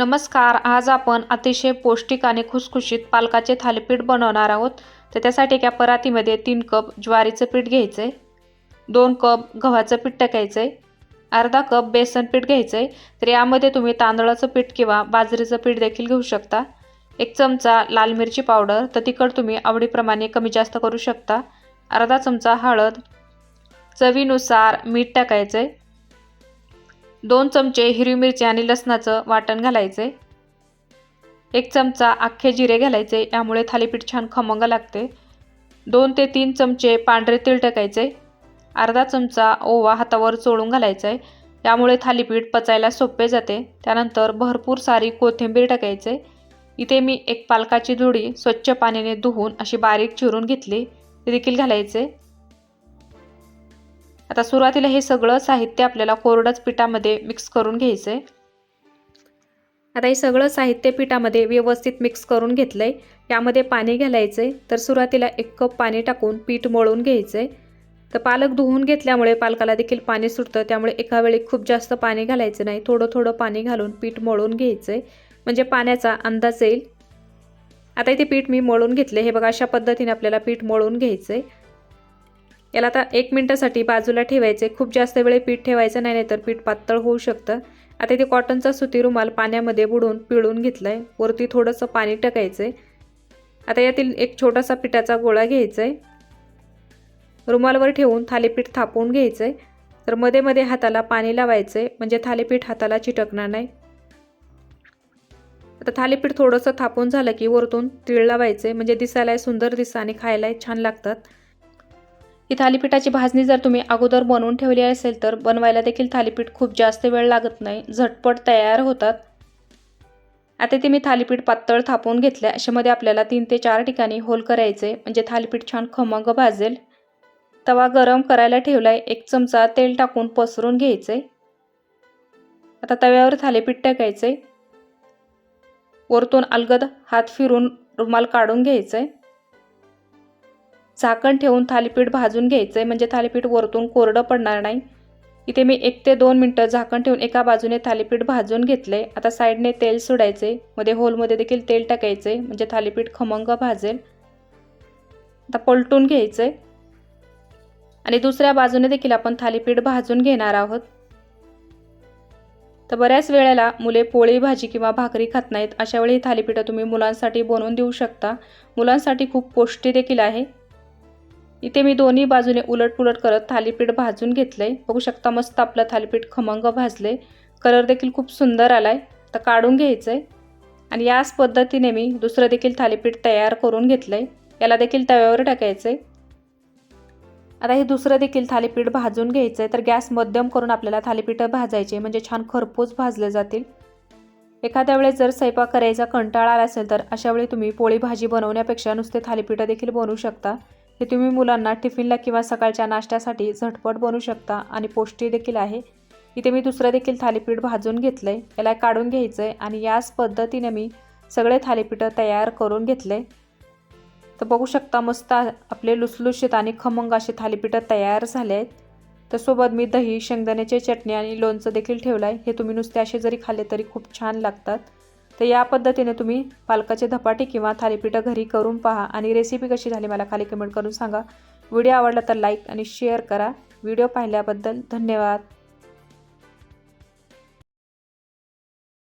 नमस्कार आज आपण अतिशय पौष्टिक आणि खुसखुशीत पालकाचे थालीपीठ बनवणार आहोत. तर त्यासाठी एका परातीमध्ये तीन कप ज्वारीचं पीठ घ्यायचं आहे दोन कप गव्हाचं पीठ टाकायचं आहे अर्धा कप बेसन पीठ घ्यायचं आहे तर यामध्ये तुम्ही तांदळाचं पीठ किंवा बाजरीचं पीठ देखील घेऊ शकता. एक चमचा लाल मिरची पावडर तर तिखट तुम्ही आवडीप्रमाणे कमी जास्त करू शकता. अर्धा चमचा हळद चवीनुसार मीठ टाकायचं आहे दोन चमचे हिरवी मिरची आणि लसणाचं वाटण घालायचे. एक चमचा अख्खे जिरे घालायचे यामुळे थालीपीठ छान खमंग लागते. दोन ते तीन चमचे पांढरे तेल टाकायचे. अर्धा चमचा ओवा हातावर चोळून घालायचा. आहे यामुळे थालीपीठ पचायला सोपे जाते. त्यानंतर भरपूर सारी कोथिंबीर टाकायचे. इथे मी एक पालकाची जुडी स्वच्छ पाण्याने धुवून अशी बारीक चिरून घेतली. ते देखील घालायचे. आता सुरुवातीला हे सगळं साहित्य आपल्याला कोरडंच पिठामध्ये मिक्स करून घ्यायचं आहे आता हे सगळं साहित्य पिठामध्ये व्यवस्थित मिक्स करून घेतलं आहे यामध्ये पाणी घालायचं आहे तर सुरुवातीला एक कप पाणी टाकून पीठ मळून घ्यायचं आहे तर पालक धुवून घेतल्यामुळे पालकाला देखील पाणी सुटतं. त्यामुळे एका वेळी खूप जास्त पाणी घालायचं नाही. थोडं थोडं पाणी घालून पीठ मळून घ्यायचं आहे म्हणजे पाण्याचा अंदाज येईल. आता इथे पीठ मी मळून घेतले हे बघा अशा पद्धतीने आपल्याला पीठ मळून घ्यायचं आहे याला आता एक मिनटासाठी बाजूला ठेवायचे. खूप जास्त वेळ पीठ ठेवायचं नाही तर पीठ पातळ होऊ शकतं. आता इथे कॉटनचा सुती रुमाल पाण्यामध्ये बुडून पिळून घेतला आहे वरती थोडंसं पाणी टाकायचं आहे आता यातील एक छोटासा पिठाचा गोळा घ्यायचा आहे रुमालवर ठेवून थालीपीठ थापून घ्यायचं आहे तर मध्ये मध्ये हाताला पाणी लावायचं आहे म्हणजे थालीपीठ हाताला चिटकणार नाही. आता थालीपीठ थोडंसं थापून झालं की वरतून तीळ लावायचे म्हणजे दिसायला सुंदर दिसतं आणि खायलाही छान लागतात. ही थालीपीठाची भाजणी जर तुम्ही अगोदर बनवून ठेवली असेल तर बनवायला देखील थालीपीठ खूप जास्त वेळ लागत नाही. झटपट तयार होतात. आता ते मी थालीपीठ पातळ थापून घेतल्या अशामध्ये आपल्याला तीन ते चार ठिकाणी होल करायचे. म्हणजे थालीपीठ छान खमंग भाजेल. तवा गरम करायला ठेवलाय. एक चमचा तेल टाकून पसरून घ्यायचे. आता तव्यावर थालीपीठ टाकायचे. वरतून अलगद हात फिरून रुमाल काढून घ्यायचे. झाकण ठेवून थालीपीठ भाजून घ्यायचं आहे म्हणजे थालीपीठ वरतून कोरडं पडणार नाही. इथे मी एक ते दोन मिनटं झाकण ठेवून एका बाजूने थालीपीठ भाजून घेतले आता साईडने तेल सोडायचे मध्ये होलमध्ये देखील तेल टाकायचे म्हणजे थालीपीठ खमंग भाजेल. आता पलटून घ्यायचे आणि दुसऱ्या बाजूने देखील आपण थालीपीठ भाजून घेणार आहोत. तर बऱ्याच वेळेला मुले पोळी भाजी किंवा भाकरी खात नाहीत. अशा वेळी थालीपीठं तुम्ही मुलांसाठी बनवून देऊ शकता. मुलांसाठी खूप पौष्टी देखील आहे. इथे मी दोन्ही बाजूने उलटपुलट करत थालीपीठ भाजून घेतलं आहे बघू शकता मस्त आपलं थालीपीठ खमंग भाजले कलर देखील खूप सुंदर आला आहे तर काढून घ्यायचं आहे आणि याच पद्धतीने मी दुसरं देखील थालीपीठ तयार करून घेतलं आहे याला देखील तव्यावर टाकायचंय. आता हे दुसरं देखील थालीपीठ भाजून घ्यायचं आहे तर गॅस मध्यम करून आपल्याला थालीपीठं भाजायचे म्हणजे छान खरपूस भाजले जातील. एखाद्या वेळेस जर स्वयंपाक करायचा कंटाळा आला असेल तर अशा वेळी तुम्ही पोळी भाजी बनवण्यापेक्षा नुसते थालीपीठं देखील बनवू शकता. हे तुम्ही मुलांना टिफिनला किंवा सकाळच्या नाश्त्यासाठी झटपट बनवू शकता आणि पौष्टी देखील आहे. इथे मी दुसरं देखील थालीपीठ भाजून घेतलं आहे याला काढून घ्यायचं आहे आणि याच पद्धतीने मी सगळे थालीपीठं तयार करून घेतले तर बघू शकता मस्त आपले लुसलुशीत आणि खमंग असे थालीपीठं तयार झाले आहेत तर सोबत मी दही शेंगदाण्याची चटणी आणि लोणचं देखील ठेवलं आहे हे तुम्ही नुसते असे जरी खाल्ले तरी खूप छान लागतात. तर या पद्धतीने तुम्ही पालकाचे धपाटे किंवा थालीपीठं घरी करून पहा आणि रेसिपी कशी झाली मला खाली कमेंट करून सांगा. व्हिडिओ आवडला तर लाईक आणि शेअर करा. व्हिडिओ पाहिल्याबद्दल धन्यवाद.